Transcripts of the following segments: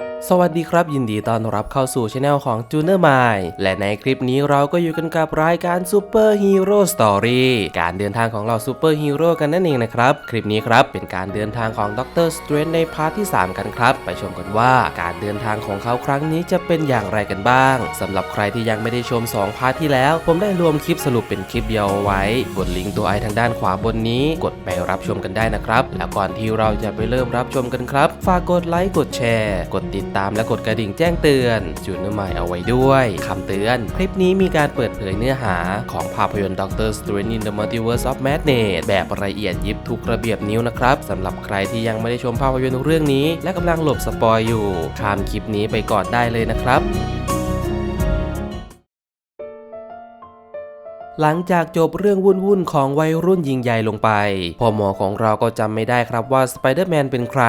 you สวัสดีครับ ยินดีต้อนรับเข้าสู่ช anel ของ j u n e r m i n d และในคลิปนี้เราก็อยู่กันกับรายการ Super Hero Story การเดินทางของเราซูเปอร์ฮีโร่กันนั่นเองนะครับ คลิปนี้ครับเป็นการเดินทางของด็อกเตอร์สเตรนในพาร์ทที่ 3 กันครับ ไปชมกันว่าการเดินทางของเขาครั้งนี้จะเป็นอย่างไรกันบ้างสำหรับใครที่ยังไม่ได้ชม 2 พาร์ทที่แล้ว ผมได้รวมคลิปสรุปเป็นคลิปเดียวไว้กดลิงก์ตัวไอทางด้านขวาบนนี้ กดไปรับชมกันได้นะครับ แล้วก่อนที่เราจะไปเริ่มรับชมกันครับฝากกดไลค์กดแชร์ กดติดตามามและกดกระดิ่งแจ้งเตือน จุดนื้อใหม่เอาไว้ด้วยคำเตือน คลิปนี้มีการเปิดเผยเนื้อหาของภาพยนตร์ Doctor Strange in the Multiverse of Madness แบบละเอียดยิบทุกระเบียบนิ้วนะครับสำหรับใครที่ยังไม่ได้ชมภาพยนตร์เรื่องนี้ และกำลังหลบสปอยอยู่ข้ามคลิปนี้ไปก่อนได้เลยนะครับ หลังจากจบเรื่องวุ่นๆของวัยรุ่นยิงใหญ่ลงไปพ่อหมอของเราก็จำไม่ได้ครับว่าสไปเดอร์แมนเป็นใคร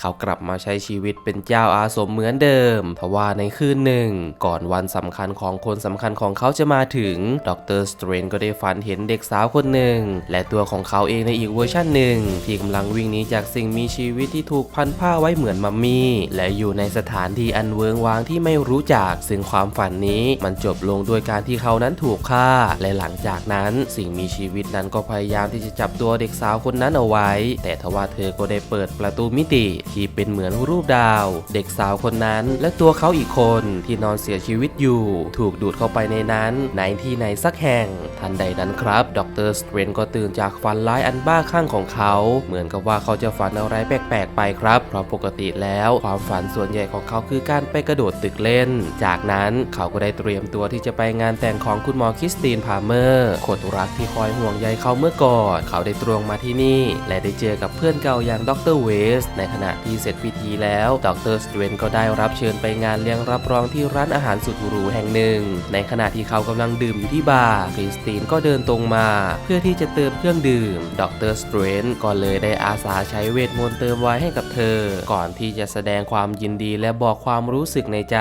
เขากลับมาใช้ชีวิตเป็นเจ้าอาสมเหมือนเดิมทว่าในคืนหนึ่ง ก่อนวันสำคัญของคนสำคัญของเขาจะมาถึงดรสเตรนก็ได้ฝันเห็นเด็กสาวคนหนึ่ง และตัวของเขาเองในอีกเวอร์ชันหนึ่ง ที่กำลังวิ่งหนีจากสิ่งมีชีวิตที่ถูกพันผ้าไว้เหมือนมัมมี่ และอยู่ในสถานที่อันเวิงวางที่ไม่รู้จัก ซึ่งความฝันนี้มันจบลงด้วยการที่เขานั้นถูกฆ่าและหลังังจากนั้นสิ่งมีชีวิตนั้นก็พยายามที่จะจับตัวเด็กสาวคนนั้นเอาไว้ แต่ทว่าเธอก็ได้เปิดประตูมิติที่เป็นเหมือนรูปดาว เด็กสาวคนนั้น และตัวเขาอีกคนที่นอนเสียชีวิตอยู่ ถูกดูดเข้าไปในนั้นในที่ไหนสักแห่ง ทันใดนั้นครับดรสเตรนก็ตื่นจากฝันร้ายอันบ้าคลั่งของเขา เหมือนกับว่าเขาจะฝันอะไรแปลกๆไปครับเพราะปกติแล้วความฝันส่วนใหญ่ของเขาคือการไปกระโดดตึกเล่น จากนั้นเขาก็ได้เตรียมตัวที่จะไปงานแต่งของคุณหมอคริสตินพาเมอร์คนรักที่คอยห่วงใยเขาเมื่อก่อน เขาได้ตรงมาที่นี่ และได้เจอกับเพื่อนเก่าอย่างดรเวส ในขณะที่เสร็จพิธีแล้วดรสเตรนก็ได้รับเชิญไปงานเลี้ยงรับรองที่ร้านอาหารสุดหรูแห่งหนึ่ง ในขณะที่เขากำลังดื่มอยู่ที่บาร์คริสตินก็เดินตรงมา เพื่อที่จะเติมเครื่องดื่มดรสเตรนก็เลยได้อาสาใช้เวทมนต์เติมไว้ให้กับเธอ ก่อนที่จะแสดงความยินดีและบอกความรู้สึกในใจ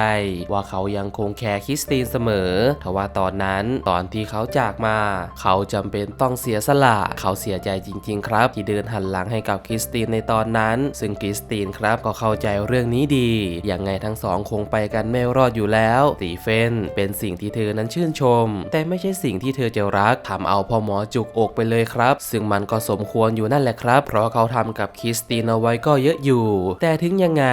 ว่าเขายังคงแคร์คริสตินเสมอทว่าตอนนั้นตอนที่เขาจากมา เขาจำเป็นต้องเสียสละ เขาเสียใจจริง ๆ ครับ ที่เดินหันหลังให้กับคริสตินในตอนนั้น ซึ่งคริสตินครับก็เข้าใจเรื่องนี้ดียังไงทั้งสองคงไปกันไม่รอดอยู่แล้วสตีเฟนเป็นสิ่งที่เธอนั้นชื่นชม แต่ไม่ใช่สิ่งที่เธอจะรักทำเอาพ่อหมอจุกอกไปเลยครับ ซึ่งมันก็สมควรอยู่นั่นแหละครับ เพราะเขาทำกับคริสตินเอาไว้ก็เยอะอยู่ แต่ถึงยังไง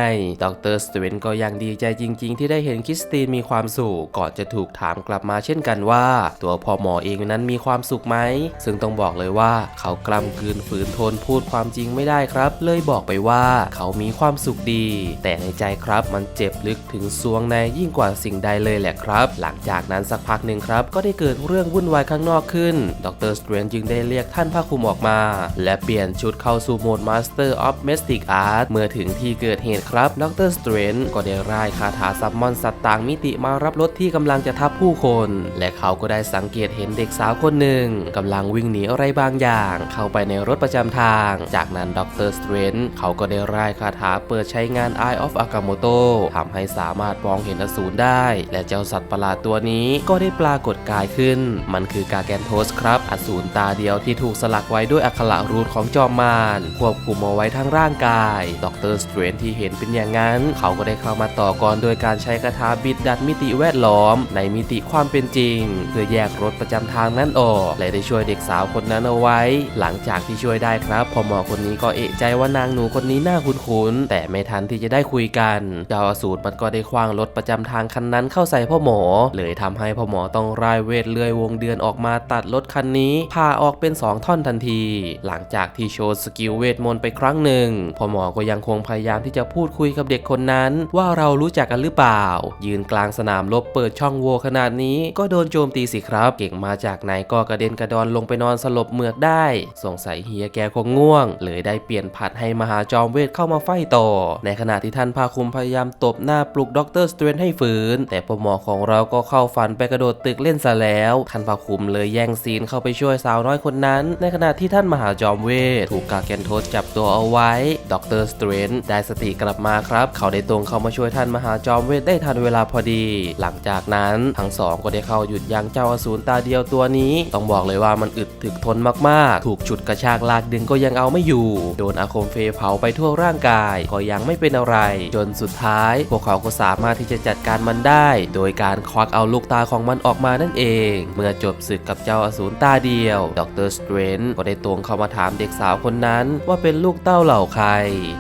ดรสเวนก็ยังดีใจจริง ๆ ที่ได้เห็นคริสตินมีความสุขก่อนจะถูกถามกลับมาเช่นกันว่า ตัวพ่อหมอเองนั้นมีความสุขไหม ซึ่งต้องบอกเลยว่าเขากล้ำกลืนฝืนทนพูดความจริงไม่ได้ครับ เลยบอกไปว่าเขามีความสุขดี แต่ในใจครับมันเจ็บลึกถึงซวงในยิ่งกว่าสิ่งใดเลยแหละครับ หลังจากนั้นสักพักหนึ่งครับ ก็ได้เกิดเรื่องวุ่นวายข้างนอกขึ้น ดรสเตรนจึงได้เรียกท่านภาคคุมออกมา และเปลี่ยนชุดเข้าสู่โหมด Master of Mystic Art เมื่อถึงที่เกิดเหตุครับ ดรสเตรนก็ได้ร่ายคาถาซับมอนสัตว์ต่างมิติมารับรถที่กำลังจะทับผู้คน และเขาก็ได้สังเกตเห็นเด็กสาวคนหนึ่งกำลังวิ่งหนีอะไรบางอย่าง เข้าไปในรถประจำทาง จากนั้นด็อกเตอร์สเตรนเขาก็ได้ร่ายคาถาเปิดใช้งาน Eye of Agamotto ทำให้สามารถมองเห็นอสูรได้ และเจ้าสัตว์ประหลาดตัวนี้ก็ได้ปรากฏกายขึ้น มันคือกาแกนโทสครับ อสูรตาเดียวที่ถูกสลักไว้ด้วยอักขระรูนของจอมมารควบคุมเอาไว้ทั้งร่างกายด็อกเตอร์สเตรนที่เห็นเป็นอย่างนั้น เขาก็ได้เข้ามาต่อกรโดยการใช้คาถาบิดดัดมิติแวดล้อม ในมิติความเป็นจริง เพื่อแยกรถประจจำทางนั้นออก และได้ช่วยเด็กสาวคนนั้นเอาไว้ หลังจากที่ช่วยได้ครับพอหมอคนนี้ก็เอะใจว่านางหนูคนนี้น่าคุ้นๆแต่ไม่ทันที่จะได้คุยกันเจ้าอสูรมันก็ได้คว้างรถประจำทางคันนั้นเข้าใส่พ่อหมอ เลยทำให้พ่อหมอต้องรายเวทเลื่อยวงเดือนออกมาตัดรถคันนี้พาออกเป็น 2 ท่อนทันที หลังจากที่โชว์สกิลเวทมนต์ไปครั้งหนึ่งพ่อหมอก็ยังคงพยายามที่จะพูดคุยกับเด็กคนนั้น ว่าเรารู้จักกันหรือเปล่า ยืนกลางสนามรบเปิดช่องโหว่ขนาดนี้ก็โดนโจมตีสิครับ เก่งมาจากไหนก็กระเด็นกระดอนลงไปนอนสลบเหมือกได้ สงสัยเฮียแกคงง่วง เลยได้เปลี่ยนผัดให้มหาจอมเวทเข้ามาไฟต่อ ในขณะที่ท่านพาคุมพยายามตบหน้าปลุกด็อกเตอร์สเตรนให้ฝืน แต่พอหมอของเราก็เข้าฝันไปกระโดดตึกเล่นซะแล้ว ท่านพาคุมเลยแย่งซีนเข้าไปช่วยสาวน้อยคนนั้น ในขณะที่ท่านมหาจอมเวทถูกกาแกนโทสจับตัวเอาไว้ด็อกเตอร์สเตรนได้สติกลับมาครับ เขาได้ตรงเข้ามาช่วยท่านมหาจอมเวทได้ทันเวลาพอดี หลังจากนั้นทั้งสองก็ได้เข้าหยุดยั้งเจ้าอสูรตาเดียวดียวตัวนี้ ต้องบอกเลยว่ามันอึดถึกทนมากๆ ถูกฉุดกระชากลากดึงก็ยังเอาไม่อยู่ โดนอาคมเฟเผาไปทั่วร่างกาย ก็ยังไม่เป็นอะไร จนสุดท้าย พวกเขาก็สามารถที่จะจัดการมันได้ โดยการควักเอาลูกตาของมันออกมานั่นเอง เมื่อจบศึกกับเจ้าอสูรตาเดียว ดรสเตรนก็ได้ตรงเข้ามาถามเด็กสาวคนนั้น ว่าเป็นลูกเต้าเหล่าใคร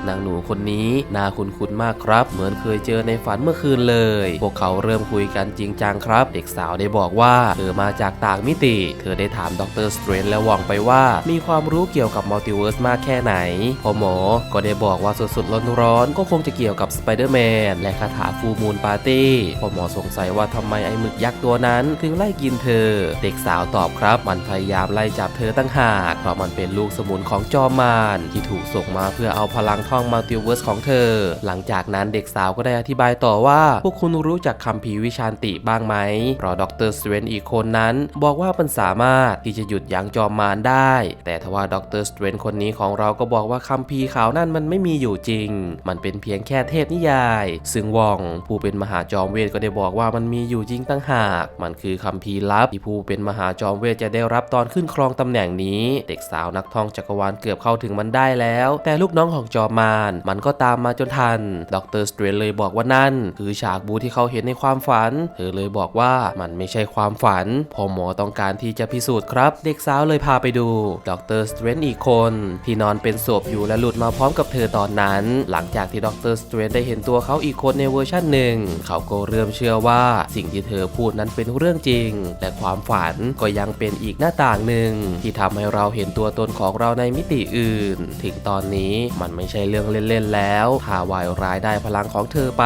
นางหนูคนนี้น่าคุ้นๆมากครับ เหมือนเคยเจอในฝันเมื่อคืนเลย พวกเขาเริ่มคุยกันจริงจังครับ เด็กสาวได้บอกว่าเธอมาจากต่างมิติ เธอได้ถามดรสเตรนและหวังไปว่า มีความรู้เกี่ยวกับมัลติเวิร์สมากแค่ไหนพอหมอก็ได้บอกว่าสุดๆร้อนๆก็คงจะเกี่ยวกับสไปเดอร์แมนและคาถาฟูมูลปาร์ตี้พอหมอสงสัยว่าทำไมไอ้หมึกยักษ์ตัวนั้นถึงไล่กินเธอ เด็กสาวตอบครับ มันพยายามไล่จับเธอตั้งหากเพราะมันเป็นลูกสมุนของจอมมารที่ถูกส่งมาเพื่อเอาพลังท่องมัลติเวิร์สของเธอ หลังจากนั้นเด็กสาวก็ได้อธิบายต่อว่า พวกคุณรู้จักคัมภีวิชาญติบ้างไหมเพราะดรสเวนอีกคนนั้นบอกว่ามันสามารถที่จะหยุดยั้งจอมมารได้ แต่ทว่าด็อกเตอร์สเวนคนนี้ของเราก็บอกว่าคัมภีร์ขาวนั่นมันไม่มีอยู่จริง มันเป็นเพียงแค่เทพนิยาย ซึ่งวองผู้เป็นมหาจอมเวทก็ได้บอกว่ามันมีอยู่จริงตั้งหาก มันคือคัมภีร์ลับที่ผู้เป็นมหาจอมเวทจะได้รับตอนขึ้นครองตำแหน่งนี้ เด็กสาวนักท่องจักรวาลเกือบเข้าถึงมันได้แล้ว แต่ลูกน้องของจอมมารมันก็ตามมาจนทันด็อกเตอร์สเตรนเลยบอกว่านั่น คือฉากบูที่เขาเห็นในความฝัน เธอเลยบอกว่ามันไม่ใช่ความฝันพอหมอต้องการที่จะพิสูจน์ครับ เด็กสาวเลยพาไปดูดรสเตรนอีกคน ที่นอนเป็นศพอยู่และหลุดมาพร้อมกับเธอตอนนั้น หลังจากที่ดรสเตรนได้เห็นตัวเขาอีกคนในเวอร์ชันหนึ่ง เขาก็เริ่มเชื่อว่าสิ่งที่เธอพูดนั้นเป็นเรื่องจริง และความฝันก็ยังเป็นอีกหน้าต่างหนึ่ง ที่ทำให้เราเห็นตัวตนของเราในมิติอื่น ถึงตอนนี้มันไม่ใช่เรื่องเล่นๆแล้วถ้าวายร้ายได้พลังของเธอไป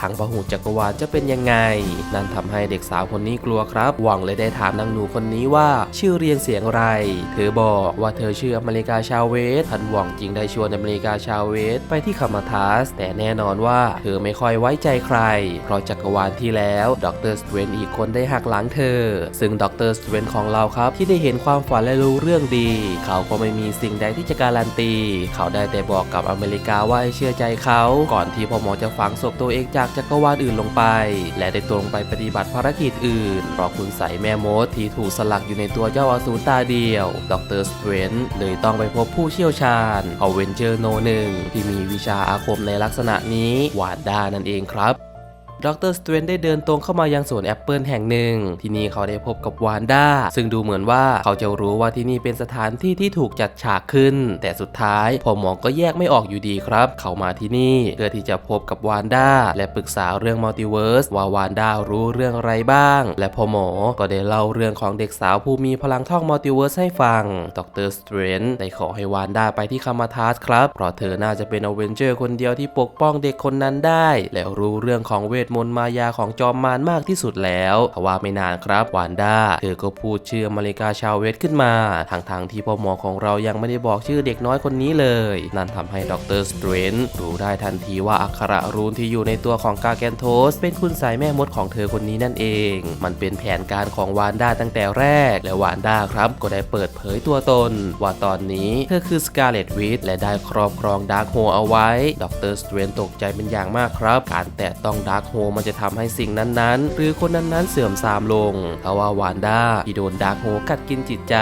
ทางพหุจักรวาลจะเป็นยังไง นั่นทำให้เด็กสาวคนนี้กลัวครับ หวังเลยได้ถามนางหนูคนนี้ว่าชื่อเรียงเสียงอะไร เธอบอกว่าเธอชื่ออเมริกาชาเวสทันหวังจริงได้ชวนอเมริกาชาเวสไปที่คามาทัส แต่แน่นอนว่าเธอไม่ค่อยไว้ใจใคร เพราะจักรวาลที่แล้วดรสเวนอีกคนได้หักหลังเธอ ซึ่งดรสเวนของเราครับที่ได้เห็นความฝันและรู้เรื่องดี เขาก็ไม่มีสิ่งใดที่จะการันตี เขาได้แต่บอกกับอเมริกาว่าให้เชื่อใจเขา ก่อนที่พ่อหมอจะฝังศพตัวเองจากจักรวาลอื่นลงไป และได้ตรงไปปฏิบัติภารกิจอื่นเพราะคุณใส่แม่มดที่ถูกสลักอยู่ในตัวเจ้าอสูรตาเดียว ดรสเตรนเลยต้องไปพบผู้เชี่ยวชาญอเวนเจอร์โนหนึ่งที่มีวิชาอาคมในลักษณะนี้วานด้านั่นเองครับ ดรสเตรนได้เดินตรงเข้ามายังสวนแอปเปิลแห่งหนึ่ง ที่นี่เขาได้พบกับวานด้า ซึ่งดูเหมือนว่าเขาจะรู้ว่าที่นี่เป็นสถานที่ที่ถูกจัดฉากขึ้น แต่สุดท้ายพอหมอก็แยกไม่ออกอยู่ดีครับ เขามาที่นี่เพื่อที่จะพบกับวานด้า และปรึกษาเรื่องมัลติเวิร์สว่าวานด้ารู้เรื่องอะไรบ้าง และพอหมอก็ได้เล่าเรื่องของเด็กสาวผู้มีพลังท่องมัลติเวิร์สให้ฟัง ดรสเตรนได้ขอให้วานด้าไปที่คามาทัสครับเพราะเธอน่าจะเป็นอเวนเจอร์คนเดียวที่ปกป้องเด็กคนนั้นได้ และรู้เรื่องของเวทมนต์มายาของจอมมารมากที่สุดแล้วทว่าไม่นานครับวานด้าเธอก็พูดชื่ออเมริกาชาวเวสขึ้นมาทางทางๆที่พ่อหมอของเรายังไม่ได้บอกชื่อเด็กน้อยคนนี้เลย นั่นทำให้ดรสเตรนรู้ได้ทันทีว่าอักขระรูนที่อยู่ในตัวของกาแกนโทส เป็นคุณสายแม่มดของเธอคนนี้นั่นเอง มันเป็นแผนการของวานด้าตั้งแต่แรก และวานด้าครับก็ได้เปิดเผยตัวตน ว่าตอนนี้เธอคือสกาเลตวิทและได้ครอบครองดาร์คโฮเอาไว้ ดรสเตรนตกใจเป็นอย่างมากครับ การแตะต้องดาร์คโฮฮมันจะทำให้สิ่งนั้นๆ หรือคนนั้นๆเสื่อมทรามลงทว่าวานด้าที่โดนดาร์คโฮกัดกินจิตใจ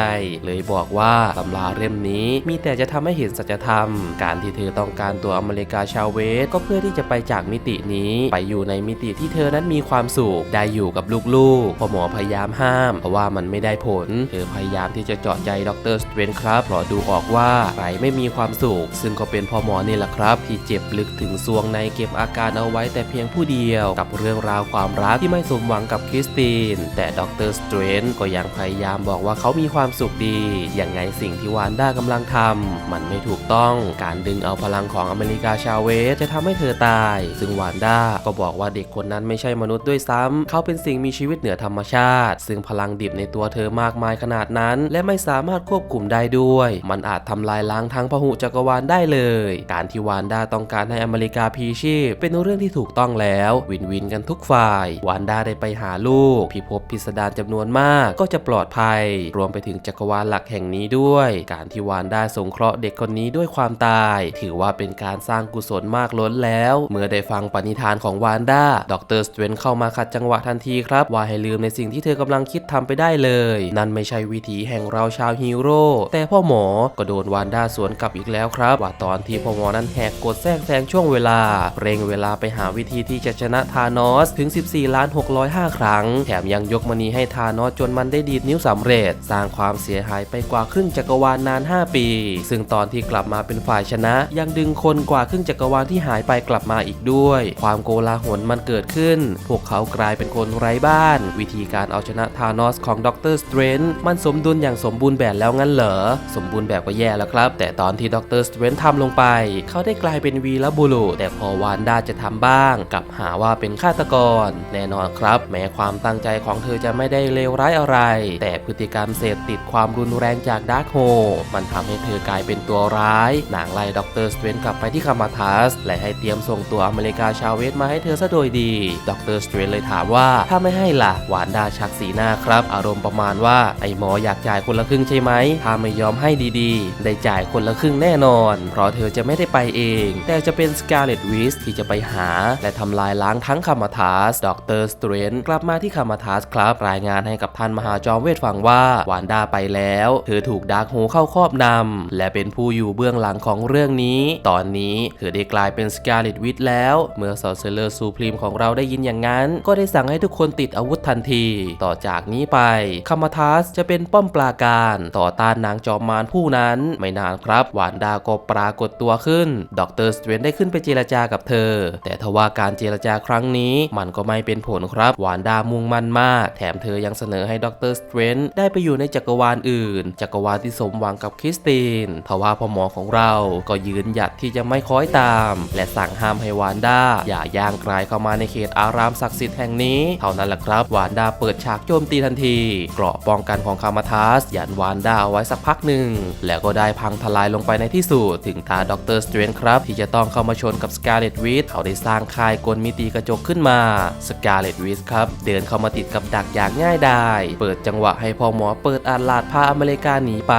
เลยบอกว่าตำราเล่มนี้มีแต่จะทำให้เห็นสัจธรรม การที่เธอต้องการตัวอเมริกาชาวเวส ก็เพื่อที่จะไปจากมิตินี้ไปอยู่ในมิติที่เธอนั้นมีความสุขได้อยู่กับลูกๆพอหมอพยายามห้าม เพราะว่ามันไม่ได้ผล เธอพยายามที่จะเจาะใจดรสเตรนครับเพราะดูออกว่าใครไม่มีความสุขซึ่งก็เป็นพ่อหมอนี่แหละครับ ที่เจ็บลึกถึงซวงในเก็บอาการเอาไว้แต่เพียงผู้เดียวกับเรื่องราวความรักที่ไม่สมหวังกับคริสติน แต่ดรสเตรนก็ยังพยายามบอกว่าเขามีความสุขดี อย่างไงสิ่งที่วานด้ากำลังทำมันไม่ถูกต้องการดึงเอาพลังของอเมริกาชาเวสจะทำให้เธอตาย ซึ่งวานด้าก็บอกว่าเด็กคนนั้นไม่ใช่มนุษย์ด้วยซ้ำเขาเป็นสิ่งมีชีวิตเหนือธรรมชาติ ซึ่งพลังดิบในตัวเธอมากมายขนาดนั้น และไม่สามารถควบคุมได้ด้วย มันอาจทำลายล้างทั้งพหุจักรวาลได้เลย การที่วานด้าต้องการให้อเมริกาพีชีพเป็นเรื่องที่ถูกต้องแล้ววินวินกันทุกฝ่าย วานด้าได้ไปหาลูก พิภพพิสดารจำนวนมากก็จะปลอดภัย รวมไปถึงจักรวาลหลักแห่งนี้ด้วย การที่วานด้าสงเคราะห์เด็กคนนี้ด้วยความตาย ถือว่าเป็นการสร้างกุศลมากล้นแล้ว เมื่อได้ฟังปณิธานของวานด้าดรสเตรนเข้ามาขัดจังหวะทันทีครับว่าให้ลืมในสิ่งที่เธอกำลังคิดทำไปได้เลย นั่นไม่ใช่วิถีแห่งเราชาวฮีโร่แต่พ่อหมอก็โดนวานด้าสวนกลับอีกแล้วครับ ว่าตอนที่พ่อหมอนั้นแหกกฎแทรกแซงช่วงเวลา เร่งเวลาไปหาวิธีที่จะชนะธานอสถึง 14ล้าน605 ครั้ง แถมยังยกมณีให้ธานอสจนมันได้ดีดนิ้วสำเร็จ สร้างความเสียหายไปกว่าครึ่งจักรวาลนาน 5 ปี ซึ่งตอนที่กลับมาเป็นฝ่ายชนะ ยังดึงคนกว่าครึ่งจักรวาลที่หายไปกลับมาอีกด้วย ความโกลาหลมันเกิดขึ้น พวกเขากลายเป็นคนไร้บ้าน วิธีการเอาชนะธานอสของดรสเตรนท์มันสมดุลอย่างสมบูรณ์แบบแล้วงั้นเหรอ สมบูรณ์แบบก็แย่แล้วครับ แต่ตอนที่ดรสเตรนท์ทำลงไป เขาได้กลายเป็นวีรบุรุษแต่พอวานด้าจะทำบ้างกลับหาว่าเป็นฆาตกร แน่นอนครับ แม้ความตั้งใจของเธอจะไม่ได้เลวร้ายอะไร แต่พฤติกรรมเสพติดความรุนแรงจากดาร์คโฮมันทำให้เธอกลายเป็นตัวร้ายนางไล่ดรสเตรนกลับไปที่คามาทัสและให้เตรียมส่งตัวอเมริกาชาเวสมาให้เธอซะโดยดีดรสเตรนเลยถามว่าถ้าไม่ให้ล่ะหวานดาชักสีหน้าครับ อารมณ์ประมาณว่าไอหมออยากจ่ายคนละครึ่งใช่ไหมถ้าไม่ยอมให้ดีๆ ได้จ่ายคนละครึ่งแน่นอน เพราะเธอจะไม่ได้ไปเอง แต่จะเป็นสกาเลตวิสที่จะไปหา และทำลายล้างทั้งคามาทัสดรสเตรนกลับมาที่คามาทัสครับรายงานให้กับท่านมหาจอมเวทฟังว่าวานดาไปแล้ว เธอถูกดาร์คโฮเข้าครอบนำและเป็นผู้อยู่เบื้องหลังของเรื่องนี้ ตอนนี้เธอได้กลายเป็นสกาเลตวิสแล้ว เมื่อซอเซเลอร์ซูพรีมของเราได้ยินอย่างนั้น ก็ได้สั่งให้ทุกคนติดอาวุธทันที ต่อจากนี้ไปคามาทัสจะเป็นป้อมปราการต่อต้านนางจอมมารผู้นั้นไม่นานครับวานดาก็ปรากฏตัวขึ้น ดรสเตรนได้ขึ้นไปเจรจากับเธอ แต่ทว่าการเจรจาครั้งนี้ มันก็ไม่เป็นผลครับ วานดามุ่งมั่นมาก แถมเธอยังเสนอให้ดรสเตรนได้ไปอยู่ในจักรวาลอื่น จักรวาลที่สมหวังกับคริสตินทว่าพ่อหมอของเราก็ยืนหยัดที่จะไม่คอยตาม และสั่งห้ามให้วานดาอย่าย่างกลายเข้ามาในเขตอารามศักดิ์สิทธิ์แห่งนี้ เท่านั้นแหละครับ วานดาเปิดฉากโจมตีทันที เกราะป้องกันของคามาทัสยันวานดาเอาไว้สักพักหนึ่ง แล้วก็ได้พังทลายลงไปในที่สุดถึงตาดรสเตรนครับ ที่จะต้องเข้ามาชนกับสกาเลตวิสเขาได้สร้างค่ายกลมิติกระจกขึ้นมาสกาเลตวิสครับ เดินเข้ามาติดกับดักอย่างง่ายดายเปิดจังหวะให้พ่อหมอเปิดอาลาดพาอเมริกาหนีไป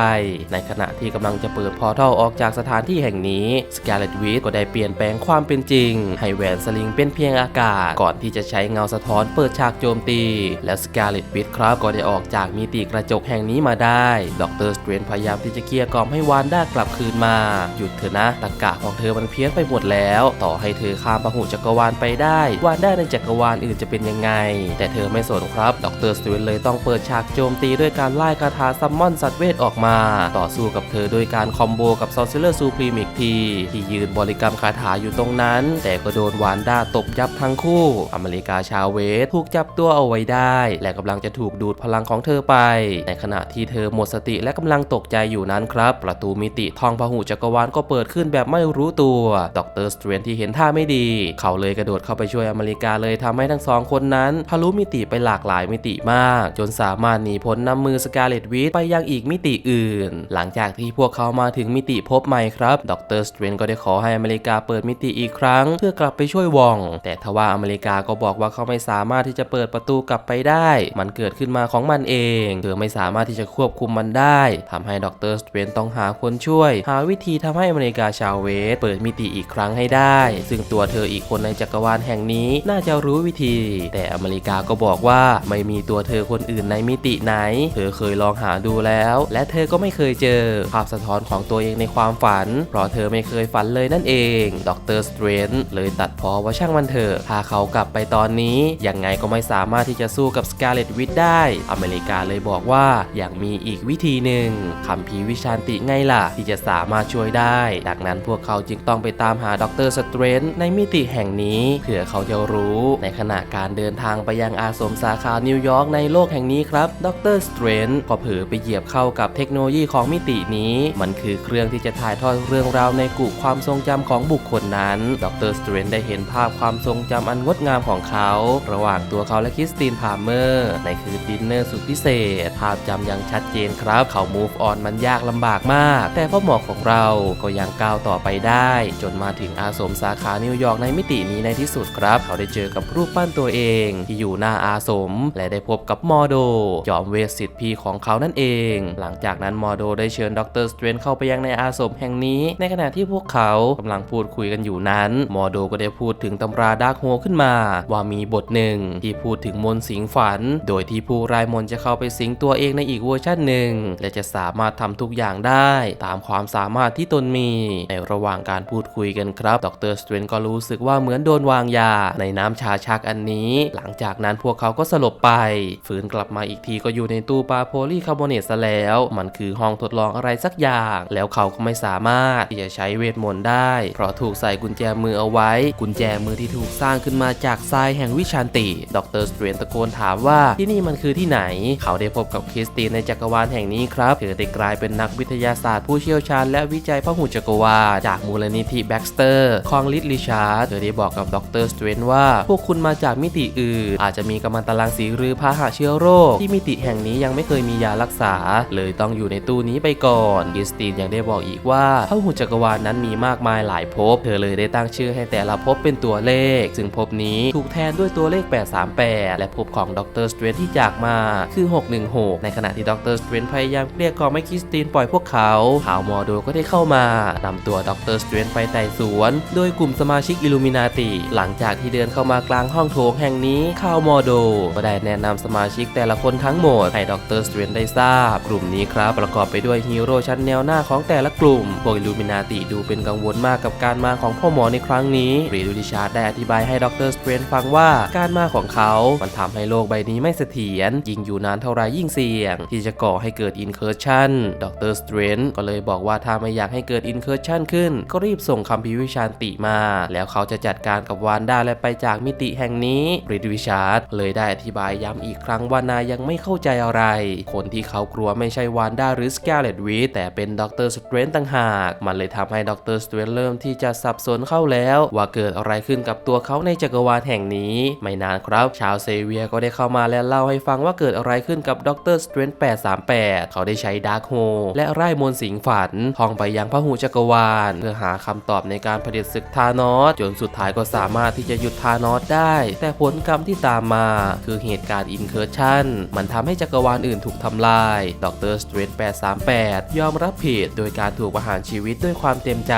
ในขณะที่กำลังจะเปิดพอร์ทัลออกจากสถานที่แห่งนี้สกาเลตวิสก็ได้เปลี่ยนแปลงความเป็นจริง ให้แหวนสลิงเป็นเพียงอากาศ ก่อนที่จะใช้เงาสะท้อนเปิดฉากโจมตี และสกาเลตวิสครับก็ได้ออกจากมิติกระจกแห่งนี้มาได้ดรสเตรนพยายามที่จะเกลี้ยกล่อมให้วานด้ากลับคืนมา หยุดเถอะนะตะกะของเธอมันเพี้ยนไปหมดแล้ว ต่อให้เธอข้ามพหุจักรวาลไปได้วานด้าในจักรวาลอื่นจะเป็นยังไง แต่เธอไม่สนครับ ดรสเตรนเลยต้องเปิดฉากโจมตีด้วยการไล่คาถาซัมมอนสัตว์เวทออกมา ต่อสู้กับเธอโดยการคอมโบกับซอสเซเลอร์ซูพรีมอีกที ที่ยืนบริกรรมคาถาอยู่ตรงนั้น แต่ก็โดนวานด้าตบยับทั้งคู่ อเมริกาชาวเวสถูกจับตัวเอาไว้ได้ และกำลังจะถูกดูดพลังของเธอไป ในขณะที่เธอหมดสติและกำลังตกใจอยู่นั้นครับ ประตูมิติทองพหูจักรวาลก็เปิดขึ้นแบบไม่รู้ตัว ดรสเตรนที่เห็นท่าไม่ดี เขาเลยกระโดดเข้าไปช่ช่วยอเมริกาเลยทำให้ทั้งสองคนนั้นทะลุมิติไปหลากหลายมิติมาก จนสามารถหนีพ้นนำมือสกาเลตวิทไปยังอีกมิติอื่น หลังจากที่พวกเขามาถึงมิติพบใหม่ครับดรสเตรนก็ได้ขอให้อเมริกาเปิดมิติอีกครั้ง เพื่อกลับไปช่วยวอง แต่ทว่าอเมริกาก็บอกว่าเขาไม่สามารถที่จะเปิดประตูกลับไปได้ มันเกิดขึ้นมาของมันเองเธอไม่สามารถที่จะควบคุมมันได้ทำให้ดรสเตรนต้องหาคนช่วย หาวิธีทำให้อเมริกาชาวเวสเปิดมิติอีกครั้งให้ได้ ซึ่งตัวเธออีกคนในจักรวาลแห่งนี้น่าจะรู้วิธี แต่อเมริกาก็บอกว่าไม่มีตัวเธอคนอื่นในมิติไหน เธอเคยลองหาดูแล้ว และเธอก็ไม่เคยเจอภาพสะท้อนของตัวเองในความฝัน เพราะเธอไม่เคยฝันเลยนั่นเองดรสเตรนเลยตัดพอว่าช่างมันเถอะพาเขากลับไปตอนนี้ยังไงก็ไม่สามารถที่จะสู้กับสกาเลตวิทได้ อเมริกาเลยบอกว่าอย่างมีอีกวิธีหนึ่งคำพีวิชานติไงล่ะ ที่จะสามารถช่วยได้ ดังนั้นพวกเขาจึงต้องไปตามหาดรสเตรนในมิติแห่งนี้เผื่อเขเขาจะรู้ ในขณะการเดินทางไปยังอาสมสาขานิวยอร์กในโลกแห่งนี้ครับดรสเตรนก็เผลอไปเหยียบเข้ากับเทคโนโลยีของมิตินี้ มันคือเครื่องที่จะถ่ายทอดเรื่องราวในกุความทรงจำของบุคคลนั้นดรสเตรนได้เห็นภาพความทรงจำอันงดงามของเขา ระหว่างตัวเขาและคริสตินพาเมอร์ในคืนดินเนอร์สุดพิเศษ ภาพจำยังชัดเจนครับ เขา move on มันยากลำบากมาก แต่พ่อหมอของเราก็ยังก้าวต่อไปได้ จนมาถึงอาสมสาขานิวยอร์กในมิตินี้ในที่สุดครับครับ เขาได้เจอกับรูปปั้นตัวเอง ที่อยู่หน้าอาสม และได้พบกับมอโดจอมเวทสิทธิ์พี่ของเขานั่นเอง หลังจากนั้นมอโดได้เชิญดรสเตรนเข้าไปยังในอาสมแห่งนี้ ในขณะที่พวกเขากำลังพูดคุยกันอยู่นั้น มอโดก็ได้พูดถึงตำราดาร์กโฮขึ้นมา ว่ามีบทหนึ่งที่พูดถึงมนต์สิงฝัน โดยที่ผู้รายมนจะเข้าไปสิงตัวเองในอีกเวอร์ชันหนึ่งและจะสามารถทำทุกอย่างได้ตามความสามารถที่ตนมี ในระหว่างการพูดคุยกันครับ ดรสเตรนก็รู้สึกว่าเหมือนโดนวางยาในน้ำชาชักอันนี้ หลังจากนั้นพวกเขาก็สลบไปฟื้นกลับมาอีกทีก็อยู่ในตู้ปลาโพลีคาร์บอเนตซะแล้ว มันคือห้องทดลองอะไรสักอย่าง แล้วเขาก็ไม่สามารถที่จะใช้เวทมนต์ได้ เพราะถูกใส่กุญแจมือเอาไว้ กุญแจมือที่ถูกสร้างขึ้นมาจากทรายแห่งวิชานติดรสเตรนตะโกนถามว่าที่นี่มันคือที่ไหน เขาได้พบกับคริสตินในจักรวาลแห่งนี้ครับเธอได้กลายเป็นนักวิทยาศาสตร์ผู้เชี่ยวชาญและวิจัยพหุจักรวาลจากมูลนิธิแบ็กสเตอร์ของลิทลิชาร์ดเธอได้บอกกับดรสเตรนว่า พวกคุณมาจากมิติอื่น อาจจะมีกัมมันตรังสีหรือพาหะเชื้อโรค ที่มิติแห่งนี้ยังไม่เคยมียารักษา เลยต้องอยู่ในตู้นี้ไปก่อนคิสตินยังได้บอกอีกว่าพหุจักรวาลนั้นมีมากมายหลายภพ เธอเลยได้ตั้งชื่อให้แต่ละภพเป็นตัวเลข ซึ่งภพนี้ถูกแทนด้วยตัวเลข 838 และภพของดรสเตรนที่จากมาคือ 616 ในขณะที่ดรสเตรนพยายามเกลี้ยกล่อมให้คริสตินปล่อยพวกเขาข่าวมอร์โดก็ได้เข้ามานำตัวดรสเตรนไปไต่สวน โดยกลุ่มสมาชิกอิลูมินาติ หลังจากที่เดินเข้ามากลางห้องโถงแห่งนี้ข่าวมอโดก็ได้แนะนำสมาชิกแต่ละคนทั้งหมดให้ดรสเตรนได้ทราบ กลุ่มนี้ครับประกอบไปด้วยฮีโร่ชั้นแนวหน้าของแต่ละกลุ่มพวกอิลูมินาติดูเป็นกังวลมากกับการมาของพ่อหมอในครั้งนี้รีดูดิชาร์ดได้อธิบายให้ดรสเตรนฟังว่าการมาของเขา มันทำให้โลกใบนี้ไม่เสถียรยิ่งอยู่นานเท่าไรยิ่งเสี่ยง ที่จะก่อให้เกิดอินเคอร์ชันดรสเตรนก็เลยบอกว่าถ้าไม่อยากให้เกิดอินเคอร์ชันขึ้น ก็รีบส่งคัมภีร์วิชาญติมา แล้วเขาจะจัดการกับวานด้าและไปจากมิติแห่งนี้รีดูดิชาร์ดเลยได้อธิบายย้ำอีกครั้งว่านายยังไม่เข้าใจอะไร คนที่เขากลัวไม่ใช่วานด้าหรือสกเลตวีแต่เป็นด็อกเตอร์สเตรนต่างหาก มันเลยทำให้ด็อกเตอร์สเตรนเริ่มที่จะสับสนเข้าแล้ว ว่าเกิดอะไรขึ้นกับตัวเขาในจักรวาลแห่งนี้ ไม่นานครับ ชาวเซเวียก็ได้เข้ามาและเล่าให้ฟังว่าเกิดอะไรขึ้นกับด็อกเตอร์สเตรน838 เขาได้ใช้ดาร์คโฮและไร่มนสิงฝันท่องไปยังพระหูจักรวาล เพื่อหาคำตอบในการผลิตศึกธานอสจนสุดท้ายก็สามารถที่จะหยุดธานอสได้ แต่ผลกรรมที่ตามมา คือเหตุการณ์อินเคอร์ชันมันทำให้จักรวาลอื่นถูกทำลาย ดรสเตรน838 ยอมรับผิดโดยการถูกประหารชีวิตด้วยความเต็มใจ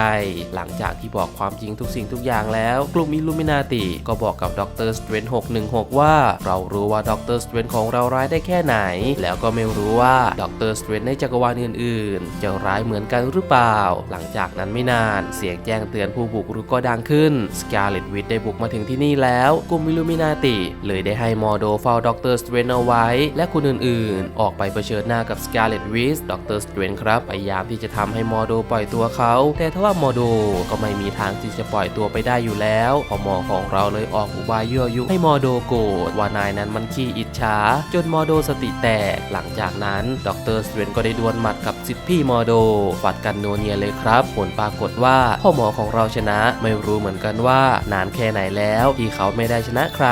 หลังจากที่บอกความจริงทุกสิ่งทุกอย่างแล้ว กลุ่มอิลูมินาติก็บอกกับดรสเตรน616 ว่า เรารู้ว่าดรสเตรนของเราร้ายได้แค่ไหน แล้วก็ไม่รู้ว่าดรสเตรนในจักรวาลอื่นๆ จะร้ายเหมือนกันหรือเปล่า หลังจากนั้นไม่นาน เสียงแจ้งเตือนผู้บุกรุกก็ดังขึ้นสกาเลตวิทได้บุกมาถึงที่นี่แล้วกลุ่มอิลูมินาติเลยได้ให้มอร์โดเฝ้าดรสเตรนเอาไว้ และคนอื่นๆ ออกไปเผชิญหน้ากับสกาเลตวิทดรสเตรนครับพยายามที่จะทำให้มอร์โดปล่อยตัวเขา แต่ทว่ามอร์โดก็ไม่มีทางที่จะปล่อยตัวไปได้อยู่แล้วพอหมอของเราเลยออกอุบายยั่วยุให้มอร์โดโกรธว่านายนั้นมันขี้อิจฉาจนมอร์โดสติแตกหลังจากนั้นด็อกเตอร์สเตรนก็ได้ดวลหมัดกับสิทธิพี่มอร์โดฟัดกันโนเนียเลยครับ ผลปรากฏว่าพ่อหมอของเราชนะไม่รู้เหมือนกันว่านานแค่ไหนแล้วที่เขาไม่ได้ชนะใคร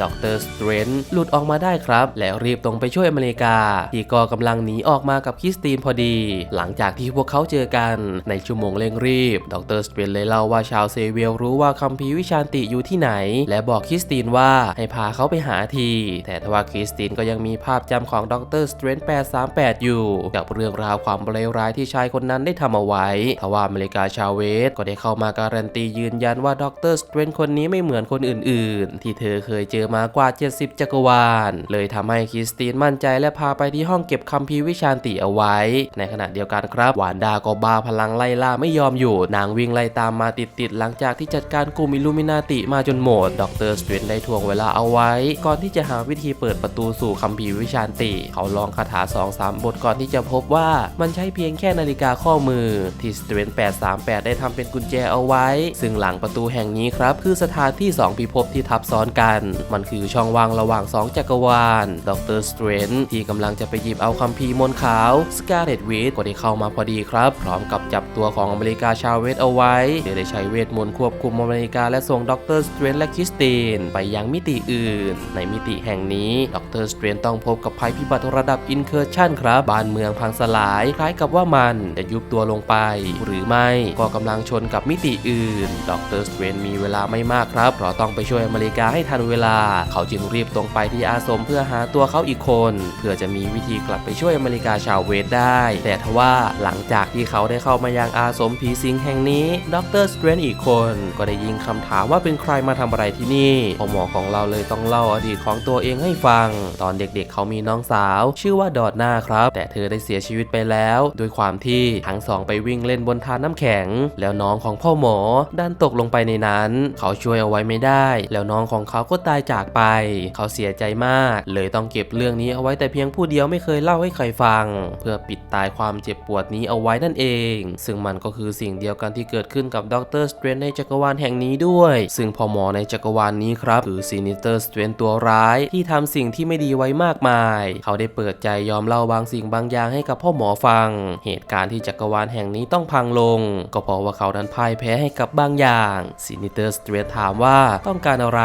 ดรสเตรนหลุดออกมาได้ครับ แล้วรีบตรงไปช่วยอเมริกา ที่ก็กำลังหนีออกมากับคริสตินพอดี หลังจากที่พวกเขาเจอกันในชั่วโมงเร่งรีบดรสเตรนเลยเล่าว่าชาวเซเวียลรู้ว่าคัมภีร์วิชาญติอยู่ที่ไหน และบอกคริสตินว่าให้พาเขาไปหาที แต่ทว่าคริสตินก็ยังมีภาพจำของดรสเตรน838 อยู่ กับเรื่องราวความเลวร้ายที่ชายคนนั้นได้ทำเอาไว้ทว่าอเมริกาชาเวสก็ได้เข้ามาการันตียืนยันว่าดรสเตรนคนนี้ไม่เหมือนคนอื่นๆ ที่เธอเคยเจอมากว่า 70 จักรวาล เลยทำให้คริสตินมั่นใจและพาไปที่ห้องเก็บคัมภีร์วิชาญติเอาไว้ ในขณะเดียวกันครับวานดาก็บ้าพลังไล่ล่าไม่ยอมอยู่ นางวิ่งไล่ตามมาติดๆหลังจากที่จัดการกลุ่มอิลูมินาติมาจนหมดดรสเตรนได้ทวงเวลาเอาไว้ ก่อนที่จะหาวิธีเปิดประตูสู่คัมภีร์วิชาญติ เขาลองคาถา2อสามบทก่อนที่จะพบว่ามันใช้เพียงแค่นาฬิกาข้อมือที่สเตรน838 ได้ทำเป็นกุญแจเอาไว้ ซึ่งหลังประตูแห่งนี้ครับคือสถานที่ 2 พิภพที่ทับซ้อนกัน มันคือช่องว่างระหว่าง 2 จักรวาลด็อกเตอร์สเตรนที่กำลังจะไปหยิบเอาคัมภีร์มนขาวสกาเลตวิทก็ได้เข้ามาพอดีครับ พร้อมกับจับตัวของอเมริกาชาวเวทเอาไว้โดยได้ใช้เวทมนต์ควบคุมอเมริกาและส่งด็อกเตอร์สเตรนและคริสตินไปยังมิติอื่น ในมิติแห่งนี้ด็อกเตอร์สเตรนต้องพบกับภัยพิบัติระดับอินเคอร์ชันครับบ้านเมืองพังสลายคล้ายกับว่ามันจะยุบตัวลงไป หรือไม่ก็กำลังชนกับมิติอื่นด็อกเตอร์สเตรนมีเวลาไม่มากครับเพราะต้องไปช่วยอเมริกาให้ทันเวลา เขาจึงรีบตรงไปที่อาสมเพื่อหาตัวเขาอีกคน เพื่อจะมีวิธีกลับไปช่วยอเมริกาชาวเวทได้ แต่ทว่าหลังจากที่เขาได้เข้ามายังอาสมผีสิงแห่งนี้ดรสเตรนอีกคน ก็ได้ยิงคำถามว่าเป็นใครมาทำอะไรที่นี่พอหมอของเราเลยต้องเล่าอดีตของตัวเองให้ฟัง ตอนเด็กๆเขามีน้องสาว ชื่อว่าดอดนาครับ แต่เธอได้เสียชีวิตไปแล้วด้วยความที่ทั้งสองไปวิ่งเล่นบนทานน้ำแข็ง แล้วน้องของพ่อหมอดันตกลงไปในนั้น เขาช่วยเอาไว้ไม่ได้ แล้วน้องของเขาก็ตายจากไป เขาเสียใจมาก เลยต้องเก็บเรื่องนี้เอาไว้แต่เพียงผู้เดียวไม่เคยเล่าให้ใครฟัง เพื่อปิดตายความเจ็บปวดนี้เอาไว้นั่นเอง ซึ่งมันก็คือสิ่งเดียวกันที่เกิดขึ้นกับด็อกเตอร์สเตรนในจักรวาลแห่งนี้ด้วย ซึ่งพอหมอในจักรวาลนี้ครับคือซินิเตอร์สเตรนตัวร้ายที่ทำสิ่งที่ไม่ดีไว้มากมาย เขาได้เปิดใจยอมเล่าบางสิ่งบางอย่างให้กับพ่อหมอฟัง เหตุการณ์ที่จักรวาลแห่งนี้ต้องพังลง ก็เพราะว่าเขานั้นพ่ายแพ้ให้กับบางอย่างซินิเตอร์สเตรนถามว่าต้องการอะไร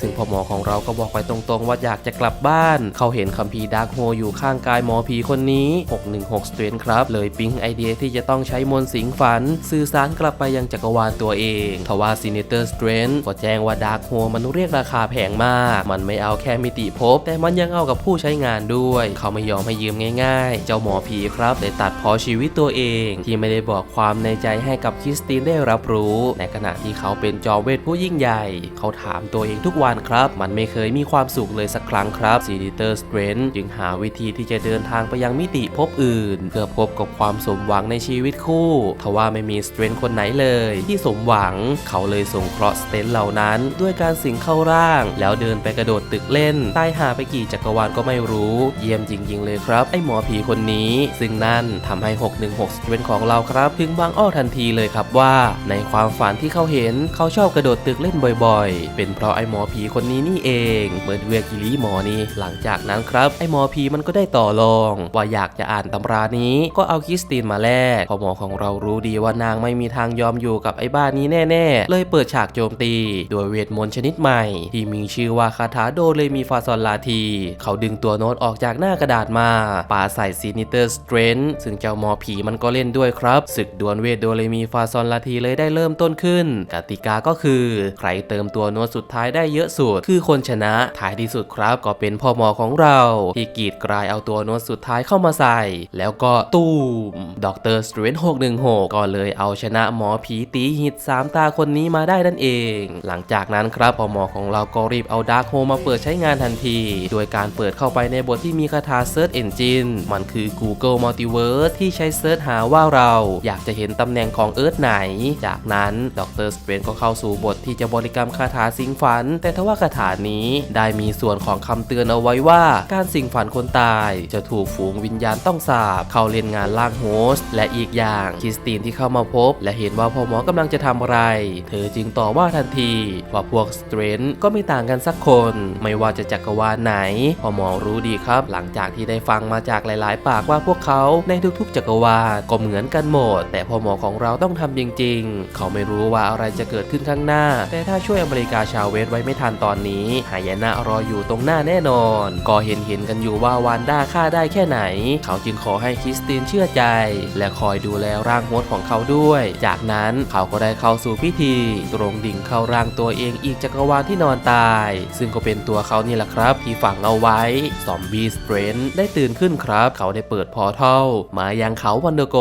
ซึ่งพ่อหมอของเราก็บอกไปตรงๆ ว่าอยากจะกลับบ้าน เขาเห็นคัมภีร์ดาร์กโฮอยู่ข้างกายหมอผีคนนี้ 616 สเตรนครับ เลยปิ๊งไอเดียที่จะต้องใช้มนต์สิงฝัน สื่อสารกลับไปยังจักรวาลตัวเองทว่าซินิเตอร์สเตรนก็แจ้งว่าดาร์กโฮมันเรียกราคาแพงมาก มันไม่เอาแค่มิติภพแต่มันยังเอากับผู้ใช้งานด้วย เขาไม่ยอมให้ยืมง่ายๆ เจ้าหมอผีครับได้ตัดพอชีวิตตัวเอง ที่ไม่ได้บอกความในใจให้กับคริสตินได้รับรู้ ในขณะที่เขาเป็นจอมเวทผู้ยิ่งใหญ่ เขาถามตัวเองทุกวันครับ มันไม่เคยมีความสุขเลยสักครั้งครับซินิเตอร์สเตรนจึงหาวิธีที่จะเดินทางไปยังมิติภพอื่น เพื่อพบกับความสมหวังในชีวิตคู่ทว่าไม่มีสเตรนคนไหนเลย ที่สมหวังเขาเลยส่งเคราะห์สเตนเหล่านั้น ด้วยการสิงเข้าร่าง แล้วเดินไปกระโดดตึกเล่นใตายหาไปกี่จักรวาลก็ไม่รู้ เยี่ยมจริง ๆ เลยครับ ไอหมอผีคนนี้ ซึ่งนั่นทำให้ 616สเตรนของเราครับถึงบางอ้อทันทีเลยครับว่า ในความฝันที่เขาเห็นเขาชอบกระโดดตึกเล่นบ่อยๆ เป็นเพราะไอหมอผีคนนี้นี่เองเหมือนเวกิริหมอนี่หลังจากนั้นครับไอหมอผีมันก็ได้ต่อรอง ว่าอยากจะอ่านตำรานี้ก็เอาคริสตินมาแลกพอหมอของเรารู้ดีว่านางไม่มีทางยอมอยู่กับไอ้บ้านนี้แน่ๆ เลยเปิดฉากโจมตี โดยเวทมนต์ชนิดใหม่ ที่มีชื่อว่าคาถาโดเรมีฟาซอนลาที เขาดึงตัวโน้ตออกจากหน้ากระดาษมาปาใส่ซีนิเตอร์สเตรนซึ่งเจ้าหมอผีมันก็เล่นด้วยครับศึกดวลเวทโดเรมีฟาซอนลาทีเลยได้เริ่มต้นขึ้น กติกาก็คือใครเติมตัวโน้ตสุดท้ายได้เยอะสุด คือคนชนะท้ายที่สุดครับก็เป็นพ่อหมอของเรา ที่กรีดกลายเอาตัวโน้ตสุดท้ายเข้ามาใส่ แล้วก็ตูมด็อกเตอร์สเตรน616ก็เลยเอาชนะหมอผีตีหิตสามตาคนนี้มาได้นั่นเอง หลังจากนั้นครับพ่อหมอของเราก็รีบเอาดาร์คโฮมาเปิดใช้งานทันที โดยการเปิดเข้าไปในบทที่มีคาถา Search Engine มันคือ Google Multiverse ที่ใช้เซิร์ชหาว่าเราอยากจะเห็นตำแหน่งของเอิร์ธไหน จากนั้นดรสเตรนก็เข้าสู่บทที่จะบริกรรมคาถาสิงฝัน แต่ทว่าคาถานี้ได้มีส่วนของคำเตือนเอาไว้ว่า การสิงฝันคนตาย จะถูกฝูงวิญญาณต้องสาบ เข้าเล่นงานล่างโฮสต์และอีกอย่างคริสตินที่เข้ามาพบ และเห็นว่าพ่อหมอกำลังจะทำอะไร เธอจึงต่อว่าทันทีว่าพวกสเตรนก็ไม่ต่างกันสักคน ไม่ว่าจะจักรวาลไหน พ่อหมอรู้ดีครับ หลังจากที่ได้ฟังมาจากหลาย ๆ ปากว่าพวกเขาในทุกๆ จักรวาลก็เหมือนกันหมด แต่พ่อหมอของเราต้องทำจริง ๆ เขาไม่รู้ว่าอะไรจะเกิดขึ้นข้างหน้าแต่ถ้าช่วยอเมริกาชาวเวสไว้ไม่ทันตอนนี้ หายนะรออยู่ตรงหน้าแน่นอน ก็เห็นเห็นๆกันอยู่ว่าวานด้าฆ่าได้แค่ไหน เขาจึงขอให้คริสตินเชื่อใจ และคอยดูแลร่างโฮสต์ของเขาด้วย จากนั้นเขาก็ได้เข้าสู่พิธี ตรงดิ่งเข้าร่างตัวเองอีกจักรวาลที่นอนตาย ซึ่งก็เป็นตัวเขานี่แหละครับ ที่ฝังเอาไว้ซอมบี้สเตรนได้ตื่นขึ้นครับ เขาได้เปิดพอร์ทัลมายังเขาวันเดโก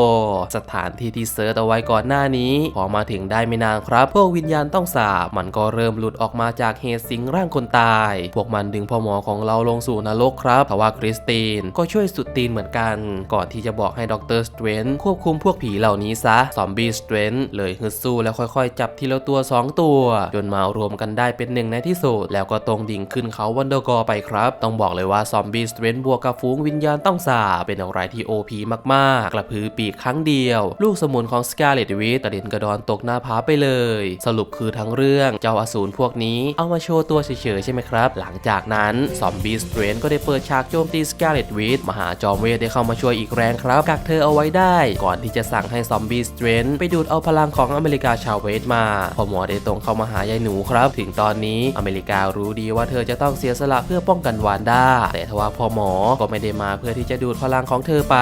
สถานที่ที่เซิร์ชเอาไว้ก่อนหน้านี้ พอมาถึงได้ไม่นานครับ พวกวิญญาณต้องสาบมันก็เริ่มหลุดออกมาจากเหตุสิงร่างคนตาย พวกมันดึงพ่อหมอของเราลงสู่นรกครับแต่ว่าคริสตินก็ช่วยสุดตีนเหมือนกัน ก่อนที่จะบอกให้ดรสเตรนควบคุมพวกผีเหล่านี้ซะ ซอมบี้สเตรนเลยฮึดสู้แล้วค่อยๆ จับทีละตัว 2 ตัว จนมารวมกันได้เป็นหนึ่งในที่สุด แล้วก็ตรงดิ่งขึ้นเขาวันเดอร์กอร์ไปครับ ต้องบอกเลยว่าซอมบี้สเตรนบวกกับฟูงวิญญาณต้องสาเป็นอะไรที่โอพีมากๆ กระพือปีกครั้งเดียว ลูกสมุนของสกาเลตวิทกระเด็นกระดอนตกหน้าผาไปเลย สรุปคือทั้งเรื่องเจ้าอสูรพวกนี้เอามาโชว์ตัวเฉยๆใช่ไหมครับ หลังจากนั้นซอมบี้สเตรนก็ได้เปิดฉากโจมตีสกาเลตวิทมหาจอมเวทได้เข้ามาช่วยอีกแรงครับ กักเธอเอาไว้ได้ ก่อนที่จะสั่งให้ซอมบี้สเตรนไปดูดเอาพลังของอเมริกาชาวเวทมา พอหมอได้ตรงเข้ามาหายายหนูครับ ถึงตอนนี้อเมริการู้ดีว่าเธอจะต้องเสียสละเพื่อป้องกันวานด้า แต่ทว่าพอหมอก็ไม่ได้มาเพื่อที่จะดูดพลังของเธอไป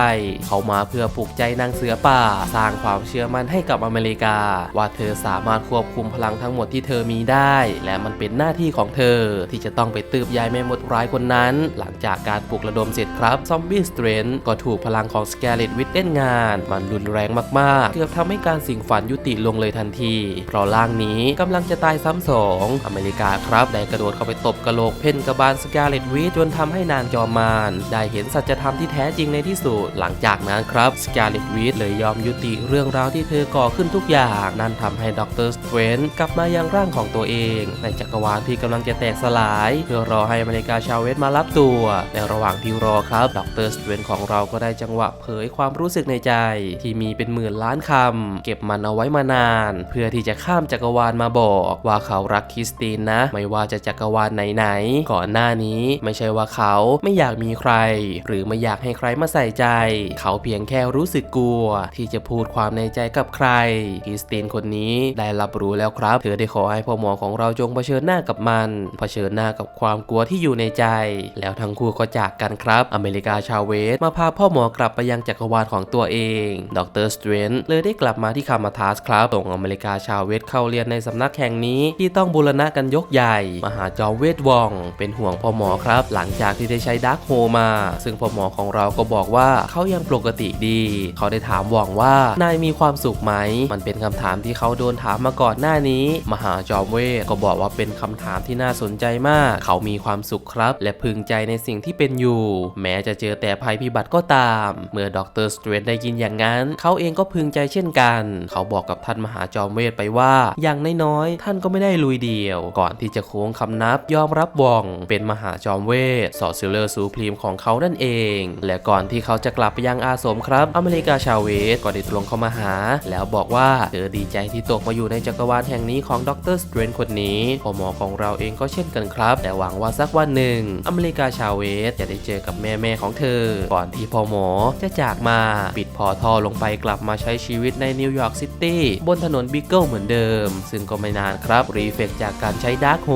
เขามาเพื่อปลุกใจนางเสือป่า สร้างความเชื่อมั่นให้กับอเมริกา ว่าเธอสามารถควบคุมพลังทั้งหมดที่เธอมีได้ และมันเป็นหน้าที่ของเธอ ที่จะต้องไปตืบยายแม่มดร้ายคนนั้น หลังจากการปลุกระดมเสร็จครับซอมบี้สเตรนก็ถูกพลังของสแกเลตวิทเล่นงาน มันรุนแรงมากๆ เกือบทำให้การสิ่งฝันยุติลงเลยทันที เพราะร่างนี้กำลังจะตายซ้ำสองอเมริกาครับได้กระโดดเข้าไปตบกระโหลกเพนกระบาลสแกเลตวิทจนทำให้นางจอมมารได้เห็นสัจธรรมที่แท้จริงในที่สุดหลังจากนั้นครับสแกเลตวิทเลยยอมยุติเรื่องราวที่เธอก่อขึ้นทุกอย่าง นั่นทำให้ด็อกเตอร์สเตรนกลับมายังร่างของตัวเอง ในจักรวาลที่กำลังจะแตกสลาย เพื่อรอให้อเมริกาชาเวสมารับตัว ในระหว่างที่รอครับด็อกเตอร์สเตรนของเราก็ได้จังหวะเผยความรู้สึกในใจ ที่มีเป็นหมื่นล้านคำเก็บมันเอาไว้มานาน เพื่อที่จะข้ามจักรวาลมาบอกว่าเขารักคริสตินนะ ไม่ว่าจะจักรวาลไหนๆก่อนหน้านี้ไม่ใช่ว่าเขาไม่อยากมีใคร หรือไม่อยากให้ใครมาใส่ใจ เขาเพียงแค่รู้สึกกลัว ที่จะพูดความในใจกับใครคริสตินคนนี้ได้รับรู้แล้วครับ เธอได้ขอให้พ่อหมอของเราจงเผชิญหน้ากับมันเผชิญหน้ากับความกลัวที่อยู่ในใจ แล้วทั้งคู่ก็จากกันครับ อเมริกาชาวเวสมาพาพ่อหมอกลับไปยังจักรวาลของตัวเอง ดรสเตรนเลยได้กลับมาที่คามาทัสครับส่งอเมริกาชาวเวสเข้าเรียนในสำนักแห่งนี้ที่ต้องบูรณะกันยกใหญ่ มหาจอมเวทวอง เป็นห่วงพ่อหมอครับ หลังจากที่ได้ใช้ดาร์คโฮมา ซึ่งพ่อหมอของเราก็บอกว่าเขายังปกติดี เขาได้ถามวองว่านายมีความสุขไหม มันเป็นคำถามที่เขาโดนถามมาก่อนหน้านี้ มหาหาจอมเวทก็บอกว่าเป็นคำถามที่น่าสนใจมาก เขามีความสุขครับ และพึงใจในสิ่งที่เป็นอยู่ แม้จะเจอแต่ภัยพิบัติก็ตาม เมื่อดรสเตรนได้ยินอย่างนั้น เขาเองก็พึงใจเช่นกัน เขาบอกกับท่านมหาจอมเวทไปว่า อย่างน้อยๆท่านก็ไม่ได้ลุยเดียว ก่อนที่จะโค้งคำนับยอมรับวอง เป็นมหาจอมเวทสอดซิลเลอร์ซูพรีมของเขานั่นเอง และก่อนที่เขาจะกลับไปยังอาสมครับอเมริกาชาเวสก็ได้ตรงเข้ามาหา แล้วบอกว่าเธอดีใจที่ตกมาอยู่ในจักรวาลแห่งนี้ของดรสเตรนคนนี้พ่อหมอของเราเองก็เช่นกันครับ แต่หวังว่าสักวันหนึ่ง อเมริกาชาเวสจะได้เจอกับแม่แม่ๆของเธอ ก่อนที่พ่อหมอจะจากมาปิดพอท่อลงไปกลับมาใช้ชีวิตในนิวยอร์กซิตี้บนถนนบิกเกิลเหมือนเดิม ซึ่งก็ไม่นานครับรีเฟกจากการใช้ดาร์คโฮ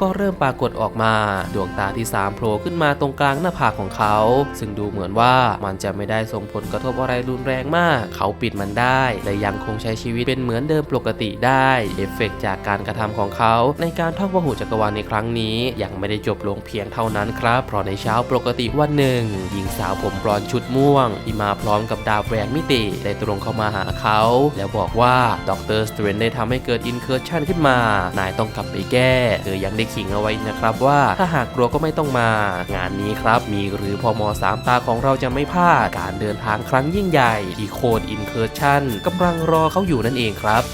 ก็เริ่มปรากฏออกมา ดวงตาที่3โผล่ขึ้นมาตรงกลางหน้าผากของเขา ซึ่งดูเหมือนว่ามันจะไม่ได้ส่งผลกระทบอะไรรุนแรงมาก เขาปิดมันได้ และยังคงใช้ชีวิตเป็นเหมือนเดิมปกติได้เอฟเฟกจากการกระทำของเขา ในการท่องพหูจักรวาลในครั้งนี้ ยังไม่ได้จบลงเพียงเท่านั้นครับ เพราะในเช้าปกติวันหนึ่ง หญิงสาวผมบลอนชุดม่วง ที่มาพร้อมกับดาบแหวกมิติได้ตรงเข้ามาหาเขา แล้วบอกว่าดรสเตรนได้ทำให้เกิดอินเคอร์ชันขึ้นมา นายต้องกลับไปแก้เธอยังได้ขิงเอาไว้นะครับว่าถ้าหากกลัวก็ไม่ต้องมา งานนี้ครับมีหรือพอมสามตาของเราจะไม่พลาดการเดินทางครั้งยิ่งใหญ่ที่โคดอินเคอร์ชันกำลังรอเขาอยู่นั่นเองครับ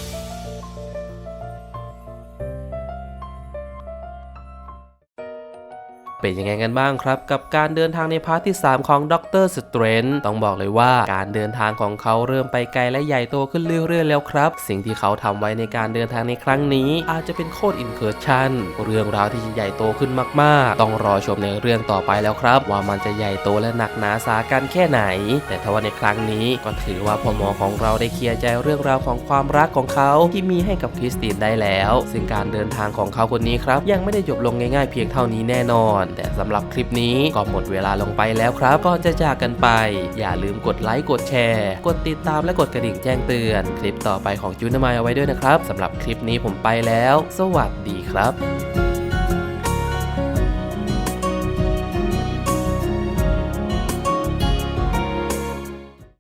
เป็นยังไงกันบ้างครับ กับการเดินทางในพาร์ทที่ 3 ของด็อกเตอร์สเตรนต้องบอกเลยว่าการเดินทางของเขาเริ่มไปไกลและใหญ่โตขึ้นเรื่อยๆแล้วครับ สิ่งที่เขาทำไว้ในการเดินทางในครั้งนี้ อาจจะเป็นโคตรอินเคอร์ชันเรื่องราวที่จะใหญ่โตขึ้นมากๆ ต้องรอชมในเรื่องต่อไปแล้วครับ ว่ามันจะใหญ่โตและหนักหนาสากันแค่ไหน แต่ถ้าว่าในครั้งนี้ก็ถือว่าพ่อหมอของเราได้เคลียร์ใจเรื่องราวของความรักของเขาที่มีให้กับคริสตินได้แล้ว ซึ่งการเดินทางของเขาคนนี้ครับ ยังไม่ได้จบลงง่ายๆเพียงเท่านี้แน่นอนแต่สำหรับคลิปนี้ก็หมดเวลาลงไปแล้วครับก่อนจะจากกันไป อย่าลืมกดไลค์กดแชร์ กดติดตามและกดกระดิ่งแจ้งเตือน คลิปต่อไปของจูนามายเอาไว้ด้วยนะครับสำหรับคลิปนี้ผมไปแล้ว สวัสดีครับ